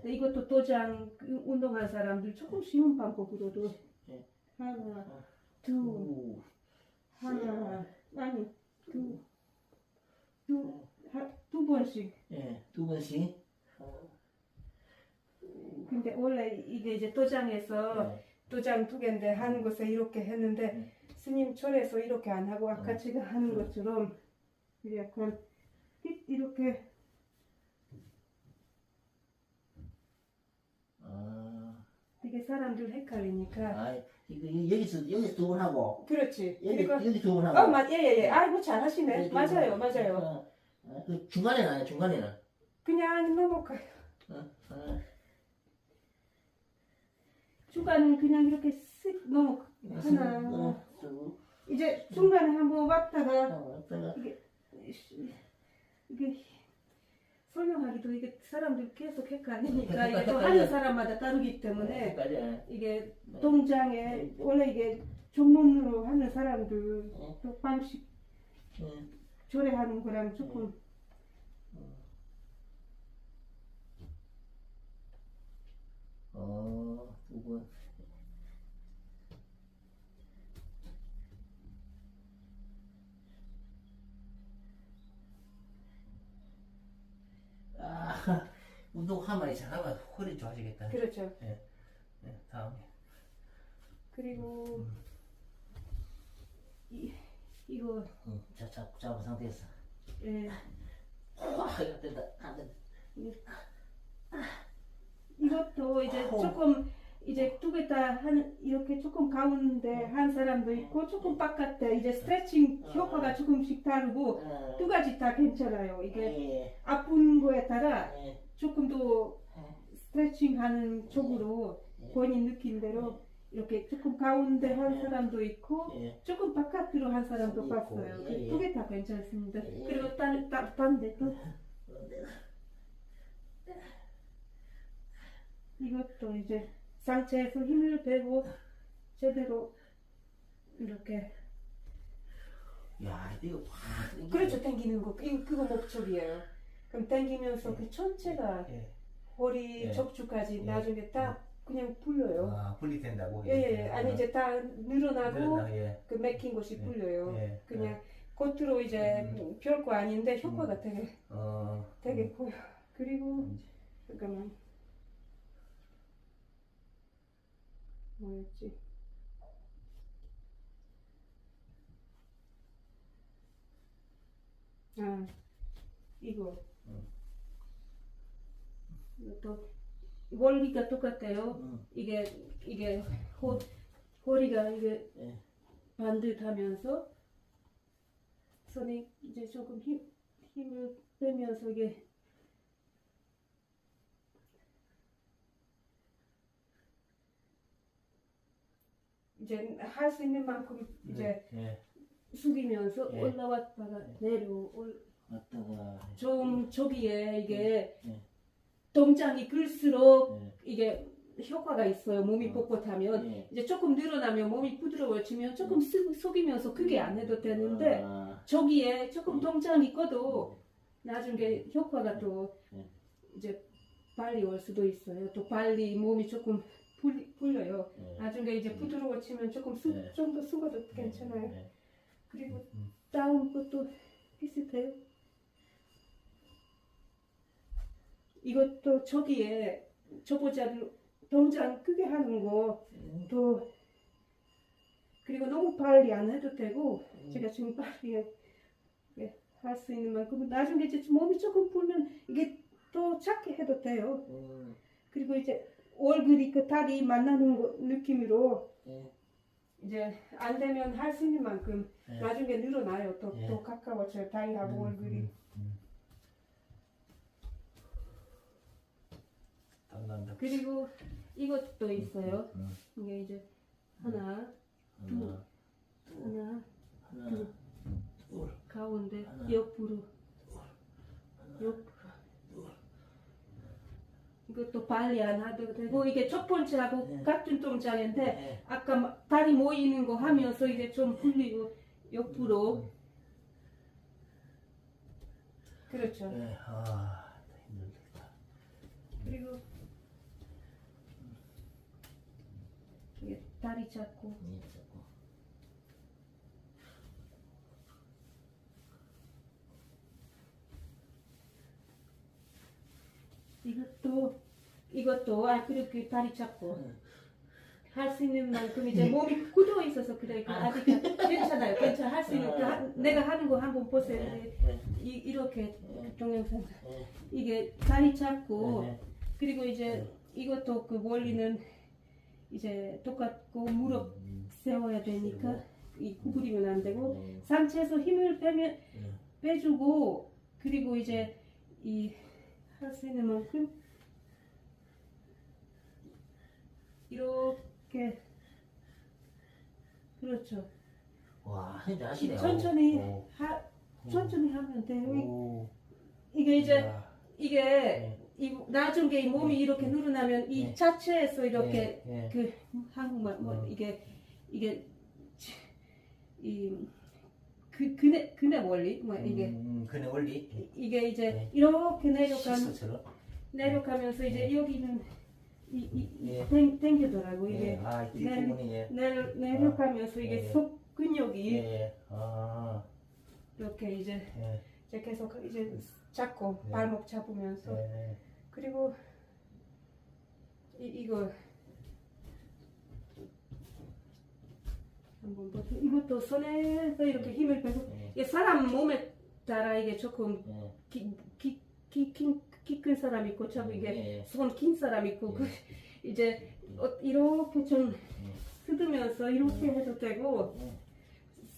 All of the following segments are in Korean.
근데 이것도 도장 그 운동한 사람들 조금 쉬운 방법으로도 네. 하나, 어. 둘, 두, 하나, 아니 두, 두, 하- 두 번씩. 예, 두 번씩. 어, 근데 원래 이게 이제 도장에서 네. 도장 두 개인데 하는 것을 이렇게 했는데 스님 절에서 이렇게 안 하고 아까 음. 제가 하는 음. 것처럼 약간 이렇게 되게 사람들 헷갈리니까 아, 이거 여기서 여기서 두 번 하고 그렇지. 여기 그리고 여기 두 번 하고. 어, 맞, 예, 예, 예. 아이고, 잘하시네. 여기 맞아요, 번. 맞아요. 어, 어, 그 중간에는 아니야 중간에는. 그냥 넘어가요. 어, 어, 중간은 그냥 이렇게 쓱 넘어. 하나. 어, 쭉. 이제 중간에 한번 왔다가 어, 왔다가. 이게 설명하기도 이게 사람들 계속 헷갈리니까 이게 또. 하는 사람마다 다르기 때문에 여기까지. 이게 동장에 원래 이게 전문으로 하는 사람들 어. 또 방식 예. 조례하는 거랑 조금 어, 두 번. 아, 운동하면 잘하면 허리 좋아지겠다. 그렇죠. 네, 다음에. 그리고 이, 이거 응, 자, 잡, 잡은 상태에서. 예, 와, 이거 된다. 안 된다. 이것도 이제 어. 조금 이제 두 개 다 한 이렇게 조금 가운데 한 사람도 있고 조금 바깥에 이제 스트레칭 효과가 조금씩 다르고 어, 두 가지 다 괜찮아요. 이게 예, 아픈 거에 따라 예, 조금 더 스트레칭 하는 쪽으로 예. 본인 느낌대로 이렇게 조금 가운데 한 사람도 있고 예. 조금 바깥으로 한 사람도 있고, 봤어요. 예, 예. 두 개 다 괜찮습니다. 예. 그리고 딴, 딴, 반대도 이것도 이제 상체에서 힘을 빼고 제대로 이렇게 야, 이거 확. 그렇죠 당기는 거 그거 목적이에요. 그럼 당기면서 그 전체가 예. 허리 예. 척추까지 예. 나중에 다 그냥 풀려요. 아, 분리된다고? 예예 아니 이제 다 늘어나고 늘어나, 예. 그 맥힌 곳이 예. 풀려요. 예. 그냥 겉으로 이제 음. 별거 아닌데 효과가 되게 어. 되게 보여. 그리고 음. 잠깐만 뭐였지? 아 이거 음. 이것도 원리가 똑같아요. 음. 이게 이게 호, 허리가 이게 예. 반듯하면서 손이 이제 조금 힘 힘을 빼면서 이게 이제 할 수 있는 만큼 이제 예. 숙이면서 예. 올라왔다가 내려 올 왔다가. 좀 저기에 이게 예. 동작이 클수록 예. 이게 효과가 있어요. 몸이 어. 뻣뻣하면 예. 이제 조금 늘어나면 몸이 부드러워지면 조금 쓱 속이면서 크게 안 해도 되는데 아, 저기에 조금 음. 동작이 꺼도 나중에 효과가 또 네. 이제 빨리 올 수도 있어요. 또 빨리 몸이 조금 풀, 풀려요. 예. 나중에 이제 부드러워지면 조금 네. 좀더 숙어도 괜찮아요. 예. 그리고 음. 다음 것도 비슷해요. 이것도 저기에 초보자들 동작 크게 하는 거 음. 또 그리고 너무 빨리 안 해도 되고 음. 제가 지금 빨리 할 수 있는 만큼 나중에 이제 몸이 조금 풀면 이게 또 작게 해도 돼요. 음. 그리고 이제 얼굴이 그 다리 만나는 거, 느낌으로 예. 이제 안 되면 할 수 있는 만큼 예. 나중에 늘어나요. 또, 예. 또 가까워져요. 다리하고 음, 얼굴이. 음, 음. 그리고 이것도 있어요. 음. 이게 이제 하나, 하나, 하나, 하나, 둘. 둘, 가운데 하나. 옆으로, 옆으로. 이것도 발리 안 하도 되고 이게 첫 번째하고 네. 같은 동작인데 네. 아까 다리 모이는 거 하면서 이제 좀 풀리고 옆으로 음. 그렇죠. 네. 아, 힘들다. 그리고 이게 다리 잡고. 네, 이것도 이것도 아 그렇게 다리 잡고 응. 할수 있는 만큼 이제 몸이 굳어 있어서 그래. 그 아. 아직 괜찮아요. 괜찮아. 할 수 있는 그 하- 내가 하는 거 한번 보세요. 예, 이, 이렇게 예, 동영상. 예, 이게 다리 잡고 예, 그리고 이제 이것도 그 원리는 이제 똑같고 무릎 음, 세워야 되니까 이 구부리면 안 되고 음, 상체에서 힘을 빼면 음. 빼주고 그리고 이제 이 할 수 있는 만큼 이렇게 그렇죠 와, 진짜 아시네요. 천천히 오, 하, 천천히 하면 돼요 오, 이게 이제 이야, 이게 예, 이 나중에 이 몸이 이렇게 늘어나면 이 네. 자체에서 이렇게 예, 예. 그 한국말 뭐 음. 이게 이게 이 그, 근해 근해 원리 뭐 이게 음, 그네 원리. 이게 이제 네. 이렇게 내려가면 식스처럼. 내려가면서 이제 네. 여기는 이, 이, 이 예. 땡, 땡기더라고 이게 예, 아, 이 네. 뒷부분이 예. 내려, 내려가면서 이게 예. 속 근육이 예, 아, 이렇게 이제, 예, 이제 계속 이제 잡고 네. 발목 잡으면서 예, 그리고 이, 이거 한번 보세요. 이것도 손에서 이렇게 힘을 빼고 예, 사람 몸에 따라 이게 조금 예, 키, 키, 키, 키, 키 큰 사람 있고 참 이게 예, 손긴 사람 있고 그 이제 어, 이렇게 좀 쓰드면서 이렇게 해도 되고 예.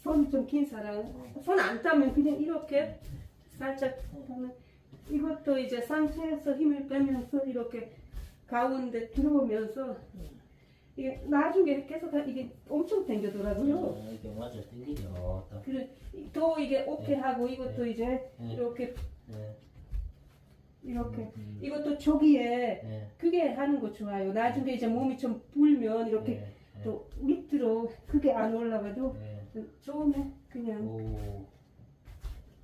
손좀 긴 사람 손 안 따면 그냥 이렇게 살짝 하면 이것도 이제 상체에서 힘을 빼면서 이렇게 가운데 들어오면서 이게 나중에 계속 하- 이게 엄청 당겨더라고요. 어, 이게 맞아, 땡기죠. 또. 그래 또 이게 오케이 네. 하고 이것도 이제 예, 이렇게 예, 이렇게 음, 이것도 저기에 예, 크게 하는 거 좋아요. 나중에 이제 몸이 좀 불면 이렇게 예, 예, 또 밑으로 크게 안 올라가도 예. 처음에 그냥 오,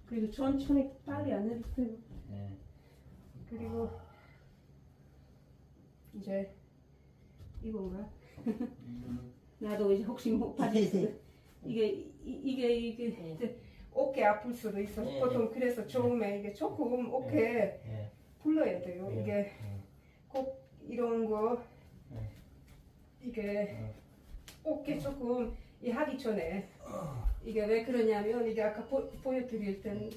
그리고 천천히 빨리 안 해도 돼요. 예, 그리고 이제 이건가? 음, 나도 이제 혹시 못 빠졌어. 이게 이- 이게 이게 이제 어깨 아플 수도 있어. 네. 보통 그래서 처음에 이게 조금 어깨 예, 풀러야 돼요. 예, 이게 예. 꼭 이런 거 네. 이게 네. 어깨 조금 이 하기 전에 이게 왜 그러냐면 이게 아까 보, 보여드릴 땐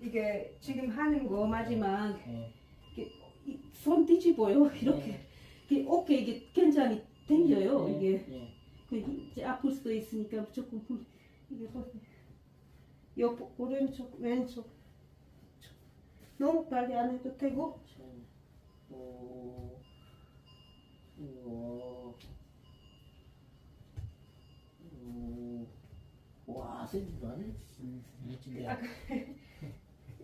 이게 지금 하는 거 마지막 예, 이손 뒤집어요 이렇게 네. 이게 어깨 이게 굉장히 당겨요 예, 이게 예. 그 이제 아플 수도 있으니까 조금 후- 이게 보세요 옆 오른쪽 왼쪽 너무 빨리 안 해도 되고 와. 아까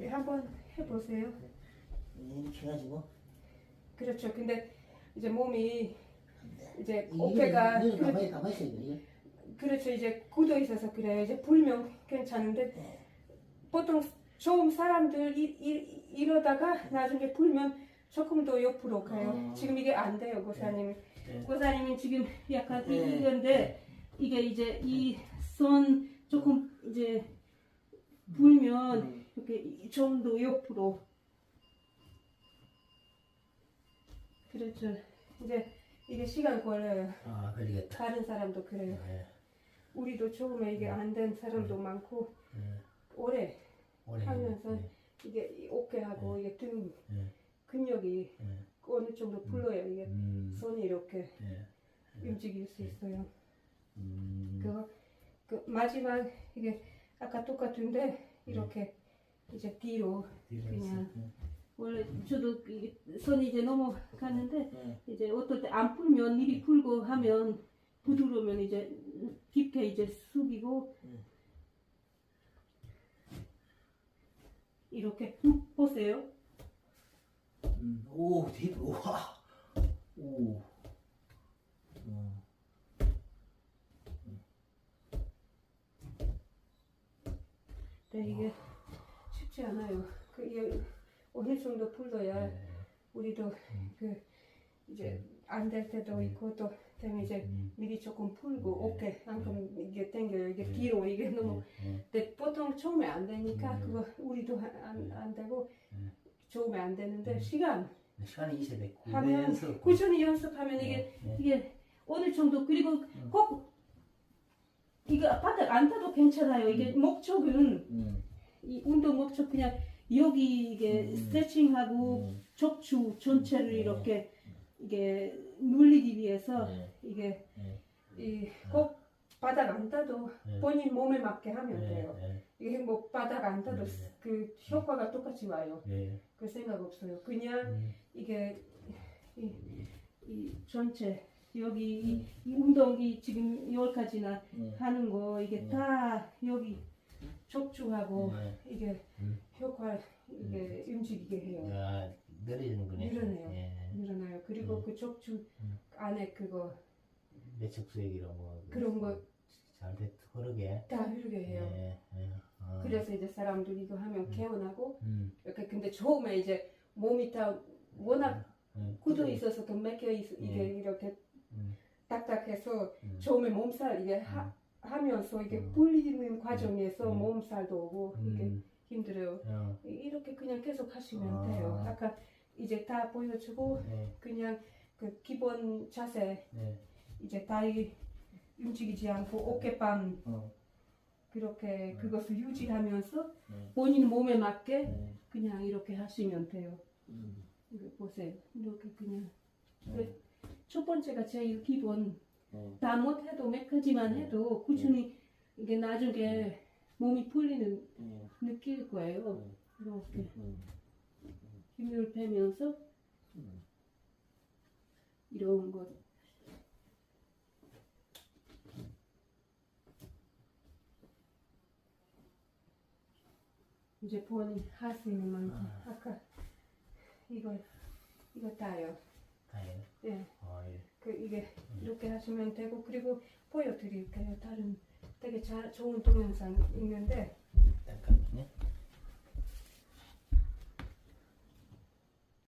예, 한번 해보세요 이렇게 해가지고. 그렇죠 근데 이제 몸이 이제 이게- 어깨가 가만히 가만히 있어야 돼. 그렇죠 이제 굳어 있어서 그래요. 이제 불면 괜찮은데 보통 처음 사람들 이, 이, 이러다가 나중에 불면 조금 더 옆으로 가요. 어. 지금 이게 안 돼요 고사님 네. 고사님은 지금 약간 이- 네. 이건데 이게 이제 이 손 조금 이제 불면 음, 이렇게 좀 더 옆으로. 그렇죠 이제 이게 시간 걸려요. 아, 걸리겠다. 다른 사람도 그래요. 예, 우리도 처음에 이게 안 된 사람도 많고 예. 오래 오래 하면서 예, 이게 이 어깨하고 이게 등 예, 근육이 예. 어느 정도 풀려요. 이게 음, 손이 이렇게 예. 움직일 수 있어요. 음, 그, 그 마지막 이게 아까 똑같은데 이렇게 이제 뒤로 뒤로 그냥. 원래 저도 이 손이 이제 넘어가는데 예. 이제 어떨 때 안 풀면 미리 풀고 하면 부드러우면 이제 깊게 이제 숙이고 음. 이렇게 훅 보세요. 음, 오, 되게, 와, 오, 어, 네, 이게 쉽지 않아요. 그 이게 어느 정도 풀어야 예. 우리도 그 이제 안 될 때도 있고 또 그다음에 이제 음. 미리 조금 풀고 네. 어깨 한큼 이게 당겨요. 이게 네. 뒤로 이게 너무 네. 근데 보통 처음에 안 되니까 네. 그거 우리도 안, 안 되고 네. 처음에 안 되는데 네. 시간 네. 시간이 있어야 돼. 하면 연습. 꾸준히 연습하면 이게 네. 네. 이게 어느 정도 그리고 음. 꼭 이거 바닥 안 타도 괜찮아요. 이게 목적은 음. 이 운동 목적 그냥 여기 이게 음. 스트레칭하고 음. 척추 전체를 네. 이렇게 이게 눌리기 위해서 네. 이게 네. 이꼭 바닥 안 타도 네. 본인 몸에 맞게 하면 네. 돼요. 네. 이게 뭐 바닥 안 타도 네. 그 효과가 똑같이 와요. 네. 그 생각 없어요. 그냥 음. 이게 이, 이 전체 여기 이, 이 운동이 지금 여기까지나 음. 하는 거 이게 음. 다 여기 척추하고 네. 이게 음. 효과 이게 움직이게 해요. 야, 내려지는구나. 늘어나요. 예. 일어나요. 그리고 음. 그 척추 음. 안에 그거 내척수액 이런 거. 그런 거잘 됐, 흐르게. 다 흐르게 해요. 예. 예. 아. 그래서 이제 사람들이 이거 하면 음. 개운하고 음. 이렇게 근데 처음에 이제 몸이 다 워낙 음. 굳어 있어서 더 맥혀 있, 이게 음. 이렇게 음. 딱딱해서 음. 처음에 몸살 이게 하, 하면서 이게 음. 불리는 과정에서 음. 몸살도 오고 이게 음. 힘들어요. 어. 이렇게 그냥 계속 하시면 아. 돼요. 아까 이제 다 보여주고 네. 그냥 그 기본 자세 네. 이제 다리 움직이지 않고 어깨빵 어. 그렇게 그것을 유지하면서 네. 본인 몸에 맞게 네. 그냥 이렇게 하시면 돼요. 음. 이거 보세요. 이렇게 그냥 네. 첫 번째가 제일 기본 네. 다 못해도 몇 가지만 해도 꾸준히 이게 나중에 몸이 풀리는 네. 느낄 거예요. 이렇게 음. 힘을 빼면서 음. 이런 것 이제 본인 할수 있는 만큼 아. 아까 이거 이거 다요. 다행이네. 예, 아, 예. 그 이게 이렇게 하시면 되고 그리고 보여드릴게요. 다른 되게 잘 좋은 동영상 있는데